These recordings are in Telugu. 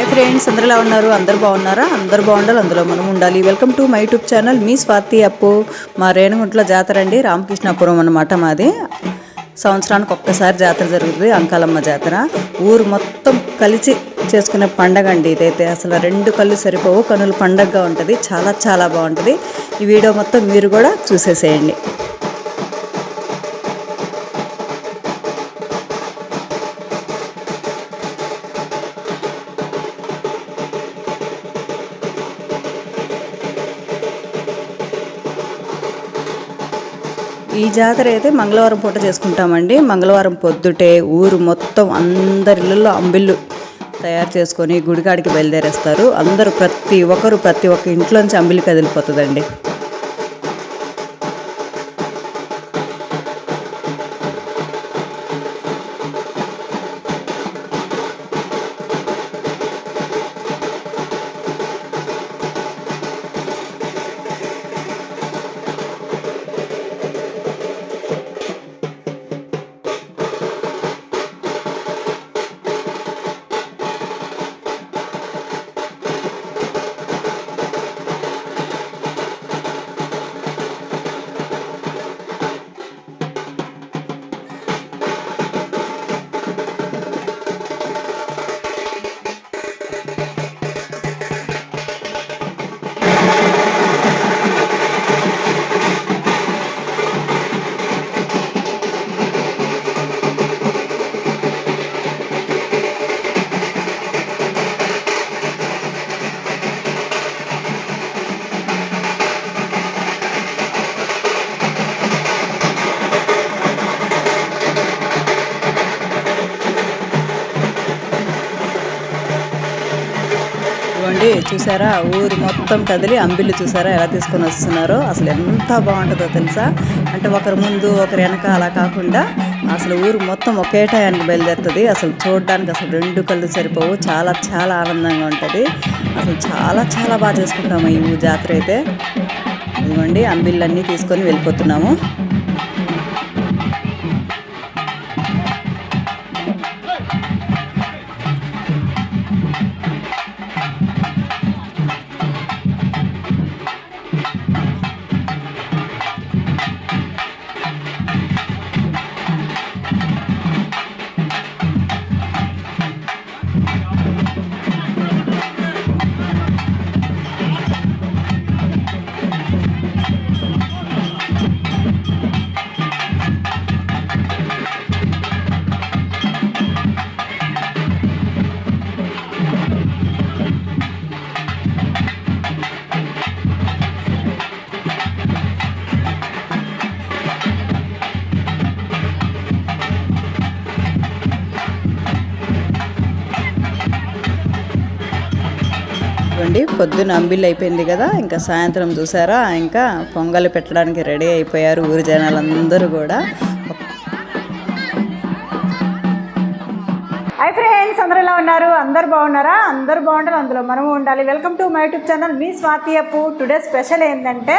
హాయ్ ఫ్రెండ్స్ అందరు ఎలా ఉన్నారు? అందరు బాగున్నారా? అందరు బాగుండాలి అందులో మనం ఉండాలి. Welcome to my YouTube channel మీ స్వాతి అప్పు. మా రేణుగుంట్ల జాతర అండి రామకృష్ణాపురం అన్నమాట మాది. సంవత్సరానికి ఒక్కసారి జాతర జరుగుతుంది అంకాలమ్మ జాతర. ఊరు మొత్తం కలిసి చేసుకునే పండగ అండి ఇదైతే. అసలు రెండు కళ్ళు సరిపోవు కనుల పండగగా ఉంటుంది చాలా చాలా బాగుంటుంది. ఈ వీడియో మొత్తం మీరు కూడా చూసేసేయండి. జాతర అయితే మంగళవారం పూట చేసుకుంటామండి. మంగళవారం పొద్దుటే ఊరు మొత్తం అందరి ఇళ్ళల్లో అంబిళ్ళు తయారు చేసుకొని గుడికాడికి బయలుదేరేస్తారు. అందరూ ప్రతి ఒక్కరు ప్రతి ఒక్క ఇంట్లోంచి అంబిలి కదిలిపోతుందండి. చూసారా? ఊరు మొత్తం కదిలి అంబిల్లు చూసారా? ఎలా తీసుకొని వస్తున్నారో? అసలు ఎంత బాగుంటుందో తెలుసా? అంటే ఒకరి ముందు ఒకరి వెనక అలా కాకుండా అసలు ఊరు మొత్తం ఒకే టయానికి బయలుదేరుతుంది. అసలు చూడడానికి అసలు రెండు కళ్ళు సరిపోవు. చాలా చాలా ఆనందంగా ఉంటుంది. అసలు చాలా చాలా బాగా చేసుకుంటాము ఈ జాతర అయితే. ఇదిగోండి అంబిళ్ళన్నీ తీసుకొని వెళ్ళిపోతున్నాము. పొద్దున పొద్దున్న అంబిల్ అయిపోయింది కదా ఇంకా సాయంత్రం చూసారా? ఇంకా పొంగలి పెట్టడానికి రెడీ అయిపోయారు ఊరి జనాలందరూ కూడా. హై ఫ్రెండ్స్ అందరూ ఎలా ఉన్నారు? అందరు బాగున్నారా? అందరు బాగుంటారు అందులో మనము ఉండాలి. Welcome to my YouTube channel. Me Swathi Appu. Today special ఏంటంటే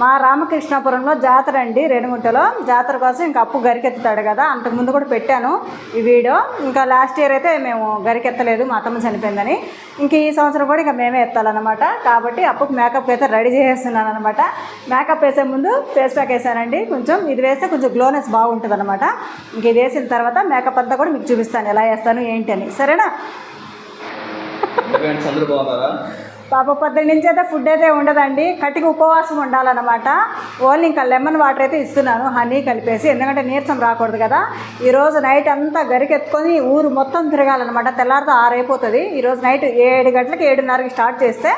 మా రామకృష్ణాపురంలో జాతర అండి రేణుగుంటలో. జాతర కోసం ఇంకా అప్పు గరికెత్తుతాడు కదా అంతకుముందు కూడా పెట్టాను ఈ వీడియో. ఇంకా లాస్ట్ ఇయర్ అయితే మేము గరికెత్తలేదు మా అత్తమ్మ చనిపోయిందని. ఇంక ఈ సంవత్సరం కూడా ఇంకా మేమే ఎత్తాలన్నమాట. కాబట్టి అప్పుకు మేకప్ అయితే రెడీ చేసేస్తున్నాను అనమాట మేకప్ వేసే ముందు ఫేస్ ప్యాక్ వేసానండి. కొంచెం ఇది వేస్తే కొంచెం గ్లోనెస్ బాగుంటుంది అనమాట ఇంక ఇది వేసిన తర్వాత మేకప్ అంతా కూడా మీకు చూపిస్తాను ఎలా వేస్తాను ఏంటి అని. సరేనా? అందరూ బాగున్నారా? పాప పొద్దు నుంచి అయితే ఫుడ్ అయితే ఉండదండి. కట్టికి ఉపవాసం ఉండాలన్నమాట. ఓన్లీ ఇంకా లెమన్ వాటర్ అయితే ఇస్తున్నాను హనీ కలిపేసి. ఎందుకంటే నీరసం రాకూడదు కదా. ఈరోజు నైట్ అంతా గరికెత్తుకొని ఊరు మొత్తం తిరగాలన్నమాట. తెల్లారితో ఆరైపోతుంది ఈరోజు నైట్ ఏడు గంటలకు ఏడున్నరకి స్టార్ట్ చేస్తే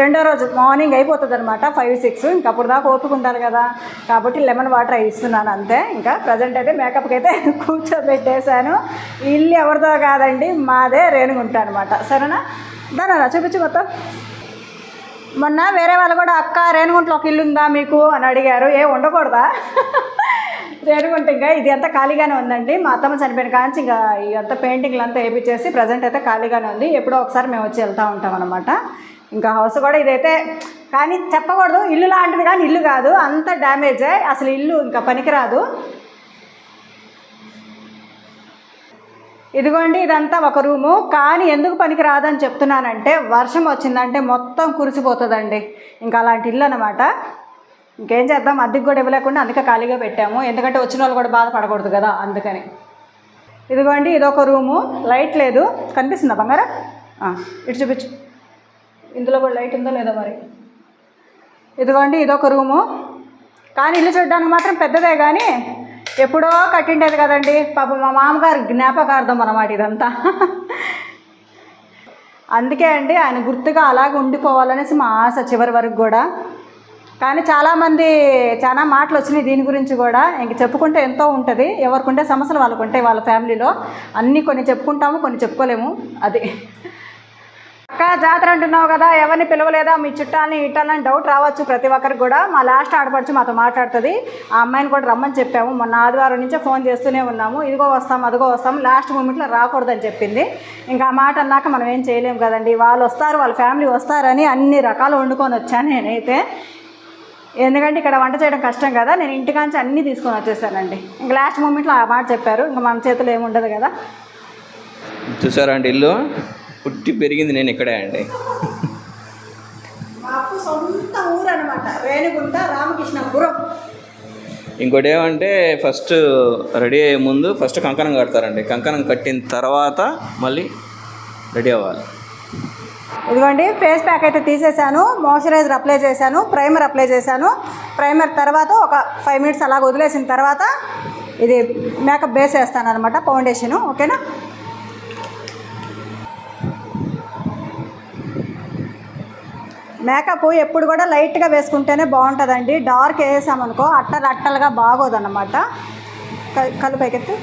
రెండో రోజు మార్నింగ్ అయిపోతుంది అనమాట ఫైవ్ సిక్స్ ఇంకా అప్పుడు దాకా ఓపుకుంటారు కదా. కాబట్టి లెమన్ వాటర్ ఇస్తున్నాను అంతే. ఇంకా ప్రజెంట్ అయితే మేకప్కి అయితే కూర్చోబెట్టేశాను. ఇల్లు ఎవరిదో కాదండి మాదే రేణుగుంట అనమాట సరేనా? దానా చూపించు మొత్తం మొన్న వేరే వాళ్ళు కూడా అక్క రేణుగుంటలో ఒక ఇల్లు ఉందా మీకు? అని అడిగారు. ఏ ఉండకూడదా? రేణుగుంట ఇంకా ఇది అంతా ఖాళీగానే ఉందండి. మా అత్తమ్మ చనిపోయిన కాంచి ఇంకా ఇదంతా పెయింటింగ్లు అంతా వేపించేసి ప్రజెంట్ అయితే ఖాళీగానే ఉంది. ఎప్పుడో ఒకసారి మేము వచ్చి వెళ్తూ ఉంటాం అనమాట ఇంకా హౌస్ కూడా ఇదైతే కానీ చెప్పకూడదు. ఇల్లు లాంటిది కానీ ఇల్లు కాదు. అంత డ్యామేజే. అసలు ఇల్లు ఇంకా పనికిరాదు. ఇదిగోండి ఇదంతా ఒక రూము. కానీ ఎందుకు పనికి రాదని చెప్తున్నానంటే వర్షం వచ్చిందంటే మొత్తం కురిసిపోతుందండి. ఇంకా అలాంటి ఇల్లు అనమాట ఇంకేం చేద్దాం అద్దెకి కూడా ఇవ్వలేకుండా అందుకే ఖాళీగా పెట్టాము. ఎందుకంటే వచ్చిన వాళ్ళు కూడా బాధపడకూడదు కదా అందుకని. ఇదిగోండి ఇదొక రూము. లైట్ లేదు. కనిపిస్తుందా బంగారా? ఇటు చూపించు. ఇందులో కూడా లైట్ ఉందో లేదో మరి. ఇదిగోండి ఇదొక రూము. కానీ ఇల్లు చూడడానికి మాత్రం పెద్దదే కానీ ఎప్పుడో కట్టిండేది కదండి. పాప మా మామగారు జ్ఞాపకార్థం అన్నమాట ఇదంతా. అందుకే అండి ఆయన గుర్తుగా అలాగే ఉండిపోవాలనేసి మా ఆశ చివరి వరకు కూడా. కానీ చాలామంది చాలా మాటలు వచ్చినాయి దీని గురించి కూడా. ఇంక చెప్పుకుంటే ఎంతో ఉంటుంది. ఎవరికి ఉండే సమస్యలు వాళ్ళకు ఉంటాయి వాళ్ళ ఫ్యామిలీలో. అన్నీ కొన్ని చెప్పుకుంటాము కొన్ని చెప్పుకోలేము. అది. అక్క జాతర అంటున్నావు కదా ఎవరిని పిలవలేదా? మీ చుట్టాలని ఇట్టాలని డౌట్ రావచ్చు ప్రతి ఒక్కరికి కూడా. మా లాస్ట్ ఆడపడుచు మాతో మాట్లాడుతుంది. ఆ అమ్మాయిని కూడా రమ్మని చెప్పాము. మొన్న ఆదివారం నుంచే ఫోన్ చేస్తూనే ఉన్నాము. ఇదిగో వస్తాం అదిగో వస్తాం లాస్ట్ మూమెంట్లో రాకూడదని చెప్పింది. ఇంకా ఆ మాట అన్నాక మనం ఏం చేయలేము కదండి. వాళ్ళు వస్తారు వాళ్ళ ఫ్యామిలీ వస్తారని అన్ని రకాలు వండుకొని వచ్చాను నేనైతే. ఎందుకంటే ఇక్కడ వంట చేయడం కష్టం కదా నేను ఇంటికాంచి అన్నీ తీసుకొని వచ్చేసానండి. ఇంకా లాస్ట్ మూమెంట్లో ఆ మాట చెప్పారు. ఇంకా మన చేతిలో ఏముండదు కదా. చూసారా అండి ఇల్లు? పుట్టి పెరిగింది నేను ఇక్కడే అండి. సొంత ఊరు అనమాట రేణిగుంట రామకృష్ణపురం ఇంకోటి ఏమంటే ఫస్ట్ రెడీ అయ్యే ముందు ఫస్ట్ కంకణం కడతారండి. కంకణం కట్టిన తర్వాత మళ్ళీ రెడీ అవ్వాలి. ఇదిగోండి ఫేస్ ప్యాక్ అయితే తీసేసాను మాయిశ్చరైజర్ అప్లై చేశాను ప్రైమర్ అప్లై చేశాను. ప్రైమర్ తర్వాత ఒక ఫైవ్ మినిట్స్ అలాగ వదిలేసిన తర్వాత ఇది మేకప్ బేస్ వేస్తాను అనమాట ఫౌండేషను ఓకేనా? మేకప్ ఎప్పుడు కూడా లైట్గా వేసుకుంటేనే బాగుంటుందండి. డార్క్ వేసామనుకో అట్టలు అట్టలుగా బాగోదన్నమాట. క- కళ్ళు పైకెత్తు.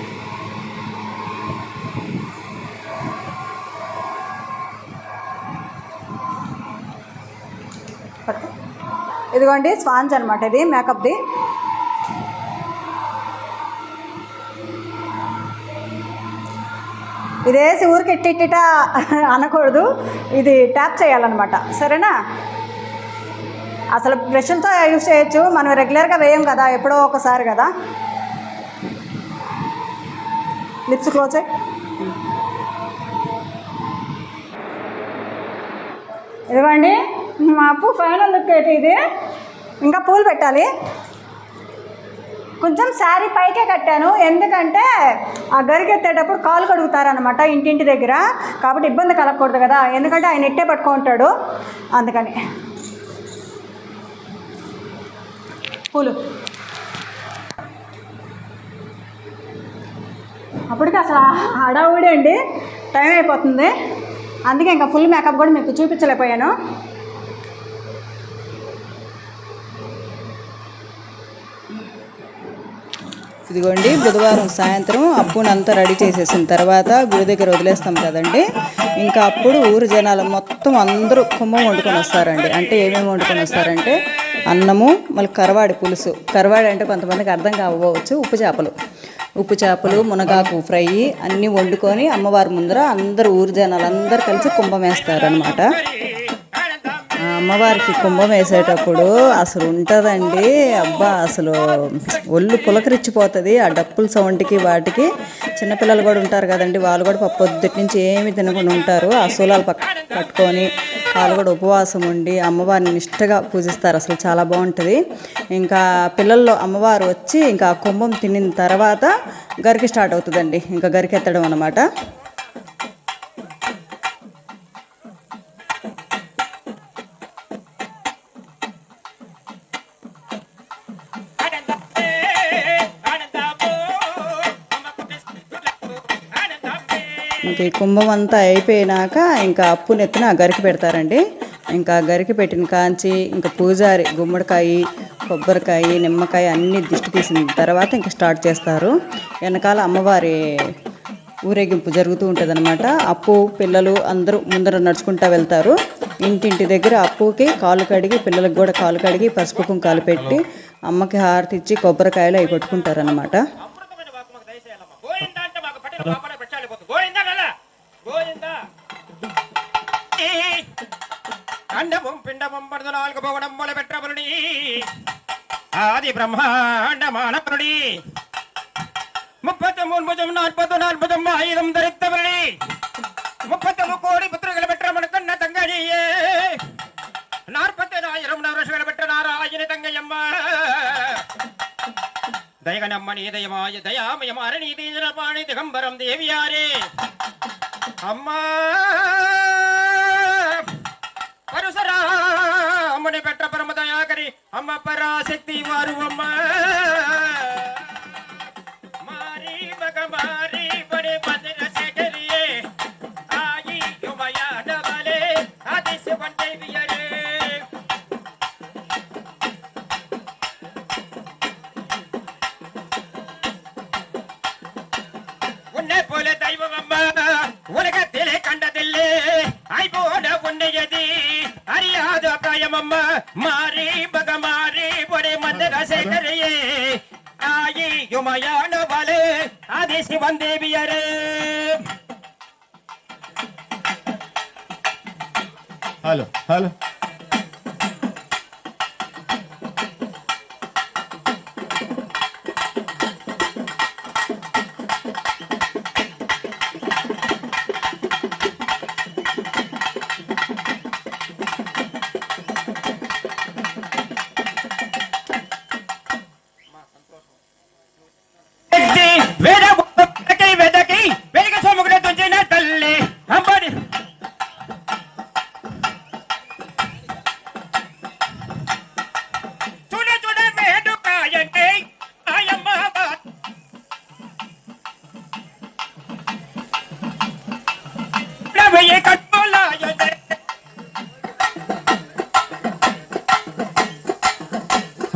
ఇదిగోండి స్పాంజ్ అనమాట ఇది మేకప్ది. ఇదేసి ఊరికి ఇట్టిట్టిట అనకూడదు. ఇది ట్యాప్ చేయాలన్నమాట. సరేనా? అసలు బ్రష్తో యూజ్ చేయొచ్చు. మనం రెగ్యులర్గా వేయం కదా ఎప్పుడో ఒకసారి కదా. లిప్స్ క్లోజ్ చేయి. ఇదిగోండి మా అప్పు ఫైనల్ లుక్ ఏంటి ఇది. ఇంకా పూలు పెట్టాలి. కొంచెం శారీ పైకే కట్టాను. ఎందుకంటే ఆ గరికెత్తేటప్పుడు కాలు కడుగుతారనమాట ఇంటింటి దగ్గర. కాబట్టి ఇబ్బంది కలగకూడదు కదా. ఎందుకంటే ఆయన ఎట్టే పట్టుకుంటాడు అందుకని. పూలు అప్పటికి అసలు హడావుడి అండి. టైం అయిపోతుంది. అందుకే ఇంకా ఫుల్ మేకప్ కూడా మీకు చూపించలేకపోయాను. ఇదిగోండి బుధవారం సాయంత్రం అప్పునంతా రెడీ చేసేసిన తర్వాత గుడి దగ్గర వదిలేస్తాం కదండి. ఇంకా అప్పుడు ఊరు జనాలు మొత్తం అందరూ కుంభం వండుకొని వస్తారండి. అంటే ఏమేమి వండుకొని వస్తారంటే అన్నము మళ్ళీ కరవాడి పులుసు. కరవాడి అంటే కొంతమందికి అర్థం కావచ్చు ఉప్పు చేపలు. ఉప్పు చేపలు మునగాకు ఫ్రై అన్నీ వండుకొని అమ్మవారి ముందర అందరూ ఊరు జనాలు అందరూ కలిసి కుంభం వేస్తారనమాట అమ్మవారికి కుంభం వేసేటప్పుడు అసలు ఉంటుందండి. అబ్బా అసలు ఒళ్ళు పులకరిచ్చిపోతుంది ఆ డప్పుల సౌండ్కి వాటికి చిన్నపిల్లలు కూడా ఉంటారు కదండి. వాళ్ళు కూడా పాపం పొద్దుటి నుంచి ఏమి తినకుండా ఉంటారు. ఆ సూలాలు పక్క పట్టుకొని వాళ్ళు కూడా ఉపవాసం ఉండి అమ్మవారిని నిష్టగా పూజిస్తారు. అసలు చాలా బాగుంటుంది. ఇంకా పిల్లల్లో అమ్మవారు వచ్చి ఇంకా ఆ కుంభం తినిన తర్వాత గరికి స్టార్ట్ అవుతుందండి. ఇంకా గరికెత్తడం అనమాట కుంభం అంతా అయిపోయినాక ఇంకా అప్పు నెత్తిన ఆ గరికి పెడతారండి. ఇంకా గరికి పెట్టిన కాంచి ఇంకా పూజారి గుమ్మడికాయ కొబ్బరికాయ నిమ్మకాయ అన్నీ దిష్టి తీసిన తర్వాత ఇంకా స్టార్ట్ చేస్తారు. వెనకాల అమ్మవారి ఊరేగింపు జరుగుతూ ఉంటుంది అప్పు పిల్లలు అందరూ ముందర నడుచుకుంటూ వెళ్తారు. ఇంటింటి దగ్గర అప్పుకి కాలు కడిగి పిల్లలకు కూడా కాలు కడిగి పసుపు కుంకాలు పెట్టి అమ్మకి హారతి ఇచ్చి కొబ్బరికాయలు అవి కొట్టుకుంటారు அண்டமும் பிண்டமும் பரத நான்கு பவனம் போல பெற்ற பொருளி ஆதி பிரம்மாண்டமான பொருளி முப்பத்தி மூணு புஜம் நாற்பது நாற்பதும் ஆயிரம் தரித்த பொருளி முப்பத்தி மூணு கோடி புத்திரங்களை பெற்ற மனுக்கண்ண தங்கழியே நாற்பத்தி ஆயிரம் நவரசுகளை பெற்ற நாராயண தங்கையம்மா. தயகனம்மணி இதயமாய தயாமயம் அரணி தீஜனபாணி திகம்பரம் தேவியாரே. அம்மா! நம்ம பராசக்தி மாறுவம்மா. மாறி மக மாறி படி பதிர செடரியே ஆயி யுமையாடவலே அதிச வண்டைவியரே உன்னை போல தெய்வம் அம்மா உலகத்திலே கண்டதில்லை. ஐ போன உன்னையதே மம்ம மாறி பக மாறி பொடி மந்த ரசிகரையே தாயி யுமையான வலு அதி சிவந்தேவியரே ஹலோ ஹலோ.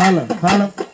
开了，开了。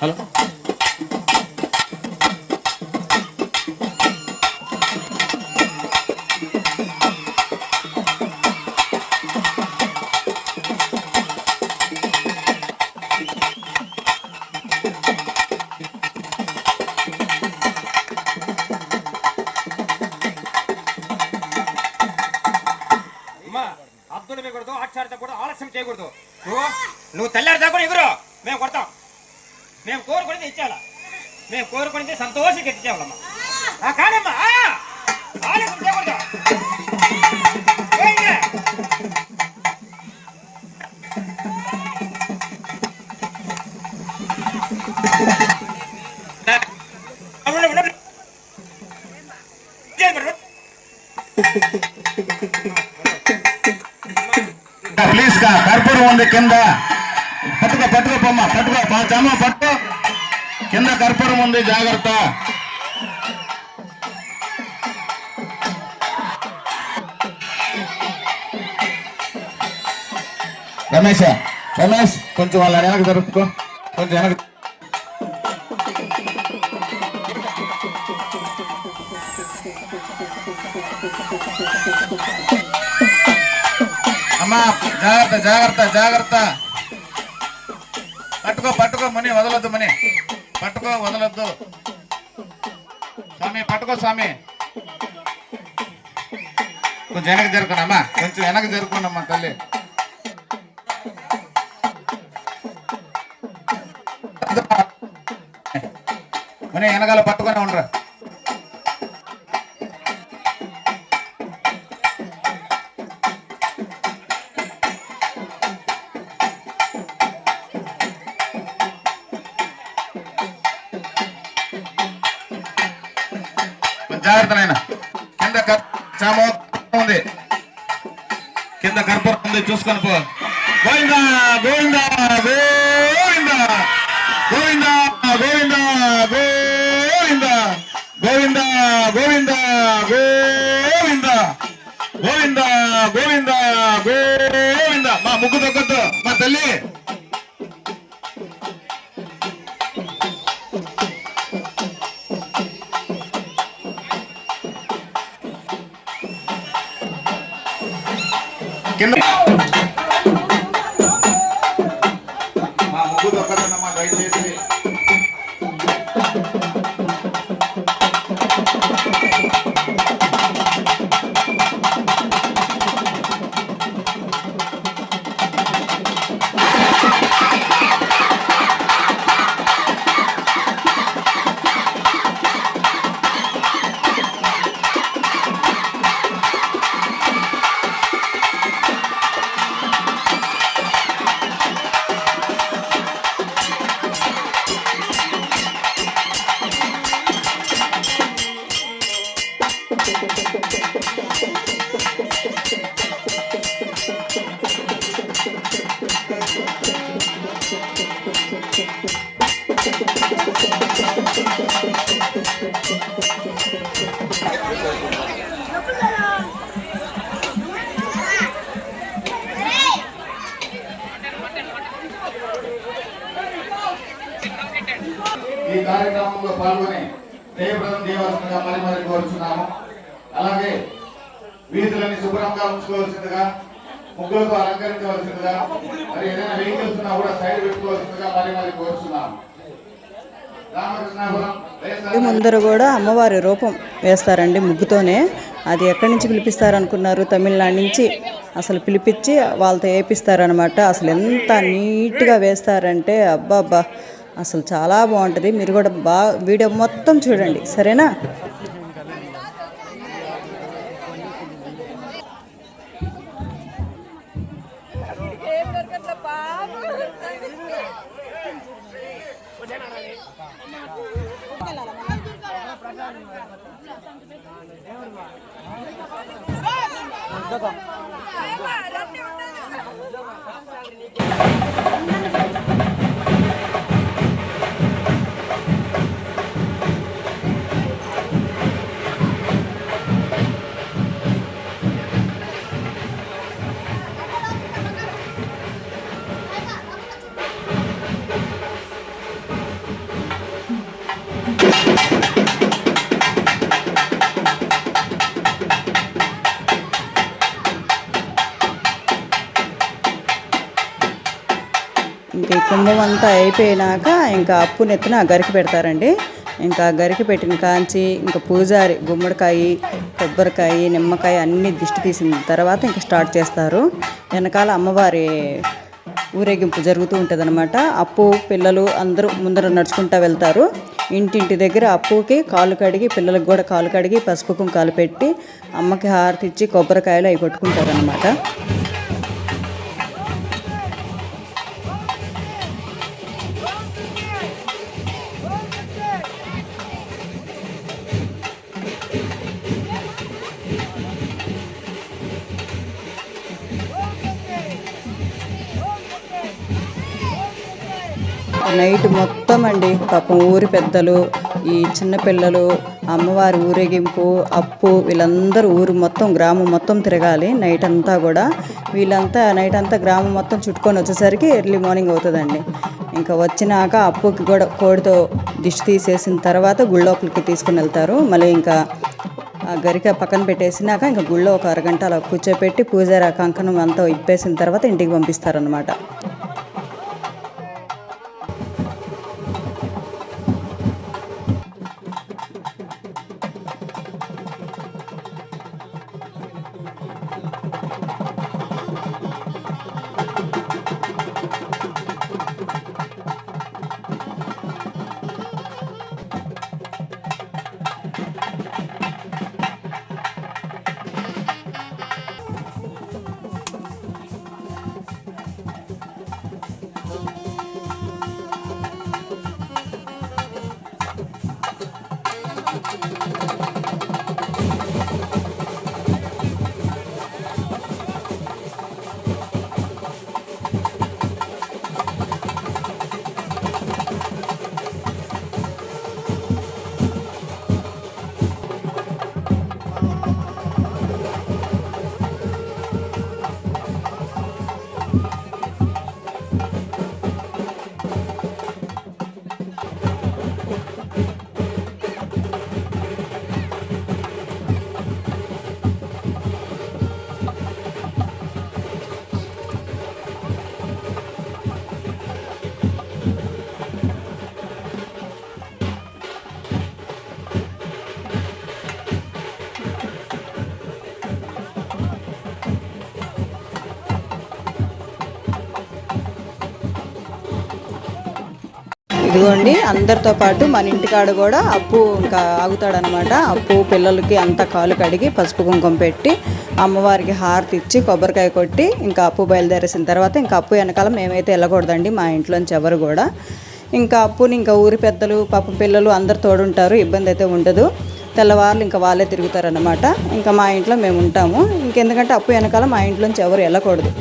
হ্যালো ప్లీజ్ కా కర్పూరం ఉంది కింద. పట్టుకో పట్టుకో పొమ్మ పట్టుకో చమ్మ పట్టుకో. కింద కర్పూరం ఉంది జాగ్రత్త. రమేష్ రమేష్ కొంచెం వాళ్ళ వెనక జరుపుకో. కొంచెం వెనక అమ్మా జాగ్రత్త జాగ్రత్త జాగ్రత్త. పట్టుకో పట్టుకో ముని వదలొద్దు ముని. పట్టుకో వదలొద్దు. స్వామి పట్టుకో స్వామి. కొంచెం వెనక జరుపుకున్నామ్మా కొంచెం వెనక జరుపుకున్నామ్మా తల్లి. ముని వెనకాల పట్టుకునే ఉండరా. కింద కర్పూరం ఉంది చూసుకొని పో గోవిందా గోవిందా గోవిందా గోవిందా గోవిందా గోవిందా గోవిందా గోవిందా గోవిందా గోవిందా గోవిందా గోవిందా మా ముగ్గు తగ్గొద్దు మా తల్లి కింద జయప్రదం చేయవలసిందిగా మరి మరి కోరుచున్నాము. అలాగే వీధులన్నీ శుభ్రంగా ఉంచుకోవాల్సిందిగా ముగ్గులతో అలంకరించవలసిందిగా మరి ఏదైనా వెహికల్స్ ఉన్నా కూడా సైడ్ పెట్టుకోవాల్సిందిగా మరి మరి కోరుచున్నాము. రామకృష్ణాపురం ముందర కూడా అమ్మవారి రూపం వేస్తారండి ముగ్గుతోనే. అది ఎక్కడి నుంచి పిలిపిస్తారనుకున్నారు? తమిళనాడు నుంచి అసలు పిలిపించి వాళ్ళతో వేపిస్తారనమాట అసలు ఎంత నీట్గా వేస్తారంటే అబ్బా అబ్బా అసలు చాలా బాగుంటుంది. మీరు కూడా బాగా వీడియో మొత్తం చూడండి. సరేనా? ఇంకా ఈ కుంభం అంతా అయిపోయినాక ఇంకా అప్పు నెత్తిన ఆ గరికి పెడతారండి. ఇంకా గరికి పెట్టిన కాంచి ఇంకా పూజారి గుమ్మడికాయ కొబ్బరికాయ నిమ్మకాయ అన్నీ దిష్టి తీసిన తర్వాత ఇంకా స్టార్ట్ చేస్తారు. వెనకాల అమ్మవారి ఊరేగింపు జరుగుతూ ఉంటుందన్నమాట. అప్పు పిల్లలు అందరూ ముందర నడుచుకుంటూ వెళ్తారు. ఇంటింటి దగ్గర అప్పుకి కాలు కడిగి పిల్లలకు కూడా కాలు కడిగి పసుపు కుంకాలు పెట్టి అమ్మకి హారతి ఇచ్చి కొబ్బరికాయలు అవి కొట్టుకుంటారనమాట నైట్ మొత్తం అండి. పాపం ఊరి పెద్దలు ఈ చిన్నపిల్లలు అమ్మవారి ఊరేగింపు అప్పు వీళ్ళందరూ ఊరు మొత్తం గ్రామం మొత్తం తిరగాలి. నైట్ అంతా కూడా వీళ్ళంతా నైట్ అంతా గ్రామం మొత్తం చుట్టుకొని వచ్చేసరికి ఎర్లీ మార్నింగ్ అవుతుందండి. ఇంకా వచ్చినాక అప్పుకి కూడా కోడితో దిష్టి తీసేసిన తర్వాత గుళ్ళోపలికి తీసుకుని వెళ్తారు. మళ్ళీ ఇంకా ఆ గరిక పక్కన పెట్టేసినాక ఇంకా గుళ్ళో ఒక అరగంట అలా కూర్చోపెట్టి పూజారి కంకణం అంతా ఇప్పేసిన తర్వాత ఇంటికి పంపిస్తారనమాట ఇదిగోండి అందరితో పాటు మన ఇంటికాడ కూడా అప్పు ఇంకా ఆగుతాడనమాట. అప్పు పిల్లలకి అంతా కాలు కడిగి పసుపు కుంకుమ పెట్టి అమ్మవారికి హారతి ఇచ్చి కొబ్బరికాయ కొట్టి ఇంకా అప్పు బయలుదేరేసిన తర్వాత ఇంకా అప్పు వెనకాల మేమైతే వెళ్ళకూడదండి మా ఇంట్లోంచి ఎవరు కూడా. ఇంకా అప్పుని ఇంకా ఊరి పెద్దలు పాపం పిల్లలు అందరు తోడుంటారు ఇబ్బంది అయితే ఉండదు. తెల్లవారులు ఇంకా వాళ్ళే తిరుగుతారనమాట. ఇంకా మా ఇంట్లో మేము ఉంటాము. ఇంకెందుకంటే అప్పు వెనకాల మా ఇంట్లోంచి ఎవరు వెళ్ళకూడదు.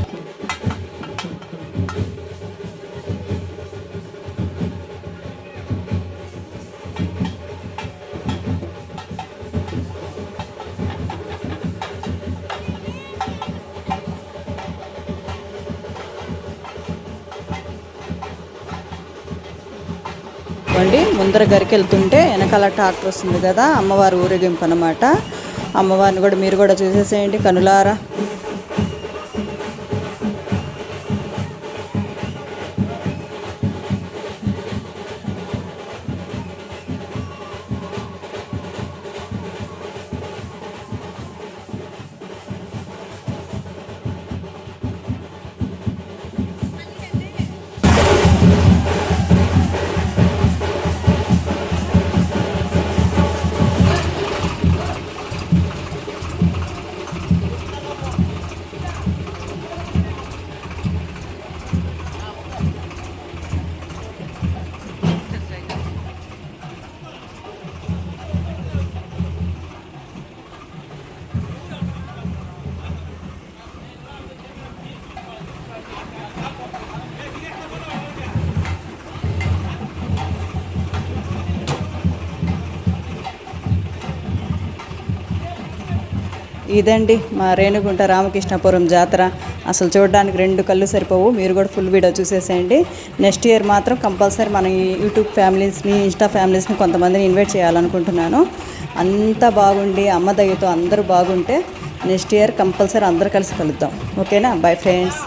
అనుకోండి ముందర గరికి వెళ్తుంటే వెనకాల ట్రాక్టర్ వస్తుంది కదా అమ్మవారి ఊరేగింపు అనమాట అమ్మవారిని కూడా మీరు కూడా చూసేసేయండి. కనులారా. ఇదండి మా రేణుగుంట రామకృష్ణపురం జాతర. అసలు చూడడానికి రెండు కళ్ళు సరిపోవు. మీరు కూడా ఫుల్ వీడియో చూసేసేయండి. నెక్స్ట్ ఇయర్ మాత్రం కంపల్సరీ మన యూట్యూబ్ ఫ్యామిలీస్ని ఇన్స్టా ఫ్యామిలీస్ని కొంతమందిని ఇన్వైట్ చేయాలనుకుంటున్నాను. అంతా బాగుండి అమ్మ దయ్యతో అందరూ బాగుంటే నెక్స్ట్ ఇయర్ కంపల్సరీ అందరూ కలిసి కలుద్దాం. ఓకేనా బై ఫ్రెండ్స్